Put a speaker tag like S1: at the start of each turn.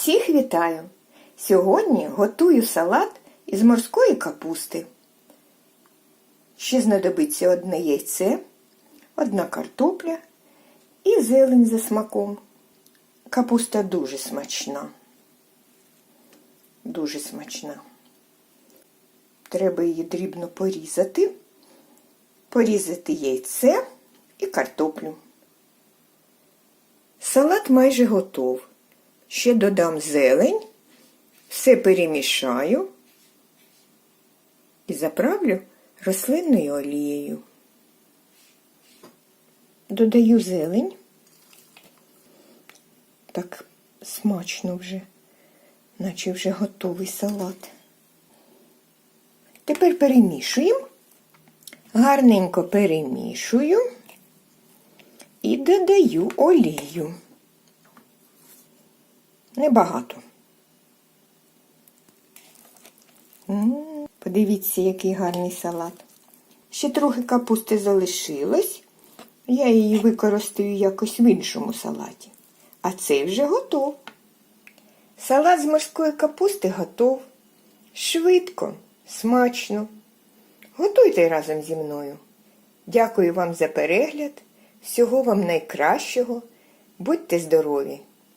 S1: Всіх вітаю! Сьогодні готую салат із морської капусти. Ще знадобиться одне яйце, одна картопля і зелень за смаком. Капуста дуже смачна. Дуже смачна. Треба її дрібно порізати, порізати яйце і картоплю. Салат майже готов. Ще додам зелень, все перемішаю і заправлю рослинною олією. Додаю зелень. Так смачно вже, наче вже готовий салат. Тепер перемішуємо, гарненько перемішую і додаю олію. Небагато. М, Подивіться, який гарний салат. Ще трохи капусти залишилось. Я її використаю якось в іншому салаті. А цей вже готов. Салат з морської капусти готов. Швидко, смачно. Готуйте разом зі мною. Дякую вам за перегляд. Всього вам найкращого. Будьте здорові